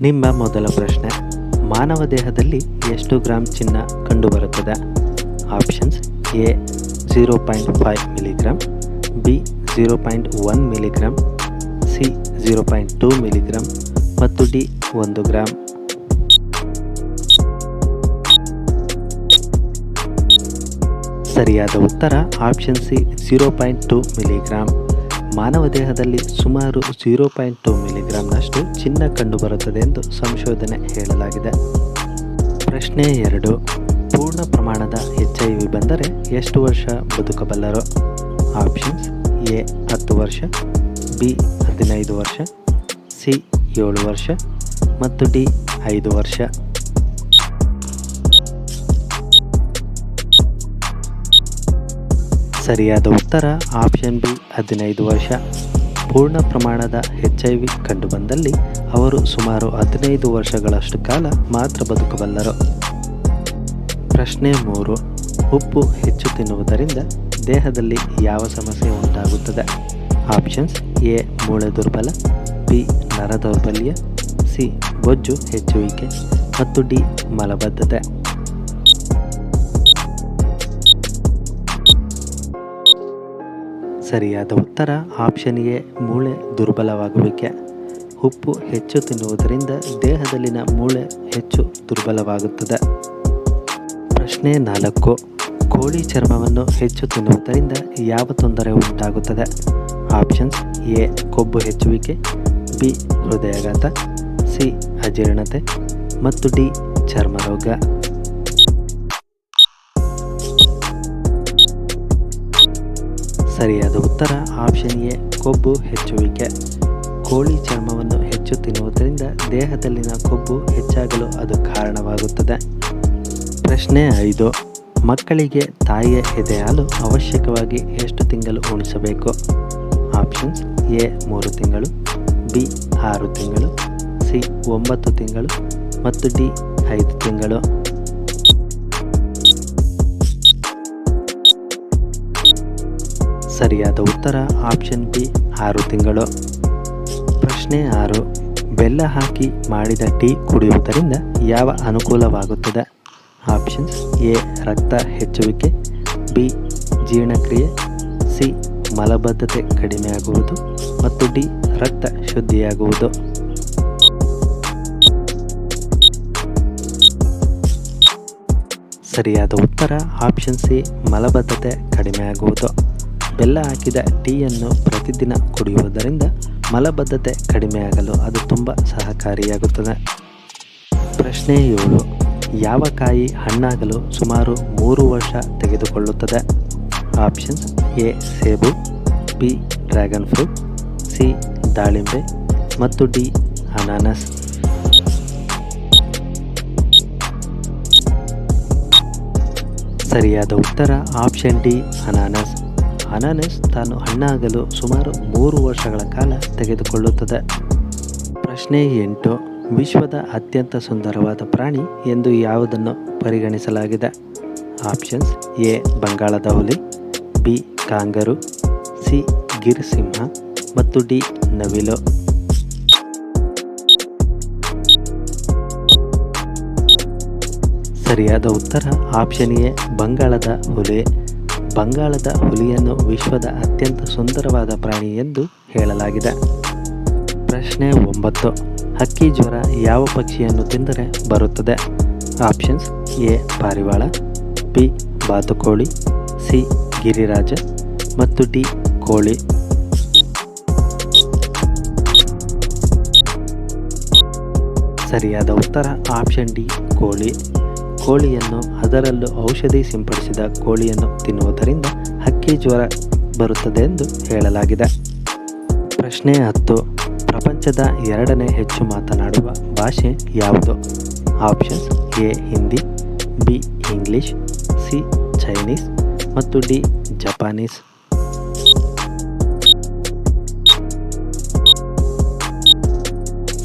ನಿಮ್ಮ ಮೊದಲ ಪ್ರಶ್ನೆ, ಮಾನವ ದೇಹದಲ್ಲಿ ಎಷ್ಟು ಗ್ರಾಮ್ ಚಿನ್ನ ಕಂಡುಬರುತ್ತದೆ? Options A zero point five milligram B zero point one milligram C zero point two milligram ಮತ್ತು ಡಿ, ಒಂದು ಗ್ರಾಮ್ ಸರಿಯಾದ ಉತ್ತರ option C zero point two milligram ಮಾನವ ದೇಹದಲ್ಲಿ ಸುಮಾರು ಝೀರೋ ಪಾಯಿಂಟ್ ಟು ಮಿಲಿಗ್ರಾಮ್ನಷ್ಟು ಚಿನ್ನ ಕಂಡುಬರುತ್ತದೆ ಎಂದು ಸಂಶೋಧನೆ ಹೇಳಲಾಗಿದೆ ಪ್ರಶ್ನೆ ಎರಡು ಪೂರ್ಣ ಪ್ರಮಾಣದ ಎಚ್ ಐ ವಿ ಬಂದರೆ ಎಷ್ಟು ವರ್ಷ ಬದುಕಬಲ್ಲರು ಆಪ್ಷನ್ಸ್ ಎ ಹತ್ತು ವರ್ಷ ಬಿ ಹದಿನೈದು ವರ್ಷ ಸಿ ಏಳು ವರ್ಷ ಮತ್ತು ಡಿ ಐದು ವರ್ಷ ಸರಿಯಾದ ಉತ್ತರ ಆಪ್ಷನ್ ಬಿ ಹದಿನೈದು ವರ್ಷ ಪೂರ್ಣ ಪ್ರಮಾಣದ ಎಚ್ ಐ ವಿ ಕಂಡುಬಂದಲ್ಲಿ ಅವರು ಸುಮಾರು ಹದಿನೈದು ವರ್ಷಗಳಷ್ಟು ಕಾಲ ಮಾತ್ರ ಬದುಕಬಲ್ಲರು. ಪ್ರಶ್ನೆ ಮೂರು, ಉಪ್ಪು ಹೆಚ್ಚು ತಿನ್ನುವುದರಿಂದ ದೇಹದಲ್ಲಿ ಯಾವ ಸಮಸ್ಯೆ ಉಂಟಾಗುತ್ತದೆ? ಆಪ್ಷನ್ಸ್ ಎ, ಮೂಳೆ ದುರ್ಬಲ, ಬಿ ನರ ದೌರ್ಬಲ್ಯ ಸಿ ಬೊಜ್ಜು ಹೆಚ್ಚುವಿಕೆ, ಮತ್ತು ಡಿ, ಮಲಬದ್ಧತೆ. ಸರಿಯಾದ ಉತ್ತರ ಆಪ್ಷನ್ ಎ ಮೂಳೆ ದುರ್ಬಲವಾಗುವಿಕೆ. ಉಪ್ಪು ಹೆಚ್ಚು ತಿನ್ನುವುದರಿಂದ ದೇಹದಲ್ಲಿನ ಮೂಳೆ ಹೆಚ್ಚು ದುರ್ಬಲವಾಗುತ್ತದೆ. ಪ್ರಶ್ನೆ ನಾಲ್ಕು. ಕೋಳಿ ಚರ್ಮವನ್ನು ಹೆಚ್ಚು ತಿನ್ನುವುದರಿಂದ ಯಾವ ತೊಂದರೆ ಉಂಟಾಗುತ್ತದೆ? ಆಪ್ಷನ್ಸ್ ಎ ಕೊಬ್ಬು ಹೆಚ್ಚುವಿಕೆ, ಬಿ ಹೃದಯಾಘಾತ, ಸಿ ಅಜೀರ್ಣತೆ ಮತ್ತು ಡಿ ಚರ್ಮರೋಗ. ಸರಿಯಾದ ಉತ್ತರ. ಆಪ್ಷನ್ ಎ, ಕೊಬ್ಬು ಹೆಚ್ಚುವಿಕೆ. ಕೋಳಿ ಚರ್ಮವನ್ನು ಹೆಚ್ಚು ತಿನ್ನುವುದರಿಂದ ದೇಹದಲ್ಲಿನ ಕೊಬ್ಬು ಹೆಚ್ಚಾಗಲು ಅದು ಕಾರಣವಾಗುತ್ತದೆ. ಪ್ರಶ್ನೆ ಐದು, ಮಕ್ಕಳಿಗೆ ತಾಯಿಯ ಎದೆಯಾಲು ಅವಶ್ಯಕವಾಗಿ ಎಷ್ಟು ತಿಂಗಳು ಉಣಿಸಬೇಕು? ಆಪ್ಷನ್ಸ್ ಎ, ಮೂರು ತಿಂಗಳು, ಬಿ, ಆರು ತಿಂಗಳು, ಸಿ, ಒಂಬತ್ತು ತಿಂಗಳು, ಮತ್ತು ಡಿ, ಐದು ತಿಂಗಳು. ಸರಿಯಾದ ಉತ್ತರ ಆಪ್ಷನ್ ಬಿ, ಆರು ತಿಂಗಳು. ಪ್ರಶ್ನೆ ಆರು, ಬೆಲ್ಲ ಹಾಕಿ ಮಾಡಿದ ಟೀ ಕುಡಿಯುವುದರಿಂದ ಯಾವ ಅನುಕೂಲವಾಗುತ್ತದೆ? ಆಪ್ಷನ್ಸ್ ಎ, ರಕ್ತ ಹೆಚ್ಚುವಿಕೆ, ಬಿ, ಜೀರ್ಣಕ್ರಿಯೆ, ಸಿ, ಮಲಬದ್ಧತೆ ಕಡಿಮೆಯಾಗುವುದು ಮತ್ತು ಡಿ, ರಕ್ತ ಶುದ್ಧಿಯಾಗುವುದು. ಸರಿಯಾದ ಉತ್ತರ ಆಪ್ಷನ್ ಸಿ, ಮಲಬದ್ಧತೆ ಕಡಿಮೆಯಾಗುವುದು. ಬೆಲ್ಲ ಹಾಕಿದ ಟೀಯನ್ನು ಪ್ರತಿದಿನ ಕುಡಿಯುವುದರಿಂದ ಮಲಬದ್ಧತೆ ಕಡಿಮೆಯಾಗಲು ಅದು ತುಂಬ ಸಹಕಾರಿಯಾಗುತ್ತದೆ. ಪ್ರಶ್ನೆ ಏಳು, ಯಾವ ಕಾಯಿ ಹಣ್ಣಾಗಲು ಸುಮಾರು ಮೂರು ವರ್ಷ ತೆಗೆದುಕೊಳ್ಳುತ್ತದೆ? ಆಪ್ಷನ್ಸ್ ಎ, ಸೇಬು, ಬಿ, ಡ್ರ್ಯಾಗನ್ ಫ್ರೂಟ್, ಸಿ, ದಾಳಿಂಬೆ ಮತ್ತು ಡಿ, ಅನಾನಸ್. ಸರಿಯಾದ ಉತ್ತರ ಆಪ್ಷನ್ ಡಿ, ಅನಾನಸ್. ಅನಾನಸ್ ತಾನು ಹಣ್ಣಾಗಲು ಸುಮಾರು ಮೂರು ವರ್ಷಗಳ ಕಾಲ ತೆಗೆದುಕೊಳ್ಳುತ್ತದೆ. ಪ್ರಶ್ನೆ ಎಂಟು, ವಿಶ್ವದ ಅತ್ಯಂತ ಸುಂದರವಾದ ಪ್ರಾಣಿ ಎಂದು ಯಾವುದನ್ನು ಪರಿಗಣಿಸಲಾಗಿದೆ? ಆಪ್ಷನ್ಸ್ ಎ, ಬಂಗಾಳದ ಹುಲಿ, ಬಿ, ಕಾಂಗರು, ಸಿ ಗಿರ್ ಸಿಂಹ ಮತ್ತು ಡಿ, ನವಿಲು. ಸರಿಯಾದ ಉತ್ತರ ಆಪ್ಷನ್ ಎ, ಬಂಗಾಳದ ಹುಲಿ. ಬಂಗಾಳದ ಹುಲಿಯನ್ನು ವಿಶ್ವದ ಅತ್ಯಂತ ಸುಂದರವಾದ ಪ್ರಾಣಿ ಎಂದು ಹೇಳಲಾಗಿದೆ. ಪ್ರಶ್ನೆ ಒಂಬತ್ತು. ಹಕ್ಕಿ ಜ್ವರ ಯಾವ ಪಕ್ಷಿಯನ್ನು ತಿಂದರೆ ಬರುತ್ತದೆ? Options A. ಪಾರಿವಾಳ, ಬಿ. ಬಾತುಕೋಳಿ, ಸಿ. ಗಿರಿರಾಜ ಮತ್ತು ಡಿ. ಕೋಳಿ. ಸರಿಯಾದ ಉತ್ತರ ಆಪ್ಷನ್ ಡಿ. ಕೋಳಿ. ಕೋಳಿಯನ್ನು, ಅದರಲ್ಲೂ ಔಷಧಿ ಸಿಂಪಡಿಸಿದ ಕೋಳಿಯನ್ನು ತಿನ್ನುವುದರಿಂದ ಹಕ್ಕಿ ಜ್ವರ ಬರುತ್ತದೆ ಎಂದು ಹೇಳಲಾಗಿದೆ. ಪ್ರಶ್ನೆ ಹತ್ತು, ಪ್ರಪಂಚದ ಎರಡನೇ ಹೆಚ್ಚು ಮಾತನಾಡುವ ಭಾಷೆ ಯಾವುದು? Options A, Hindi, B, English, C, Chinese ಮತ್ತು ಡಿ, ಜಪಾನೀಸ್.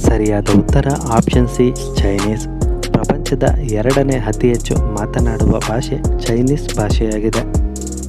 ಸರಿಯಾದ ಉತ್ತರ ಆಪ್ಷನ್ ಸಿ, ಚೈನೀಸ್. ಪ್ರಪಂಚದ ಎರಡನೇ ಅತಿ ಹೆಚ್ಚು ಮಾತನಾಡುವ ಭಾಷೆ ಚೈನೀಸ್ ಭಾಷೆಯಾಗಿದೆ.